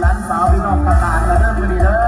หลานสาวพี่น้องประกาศแล้เริ่มวันนี้เลย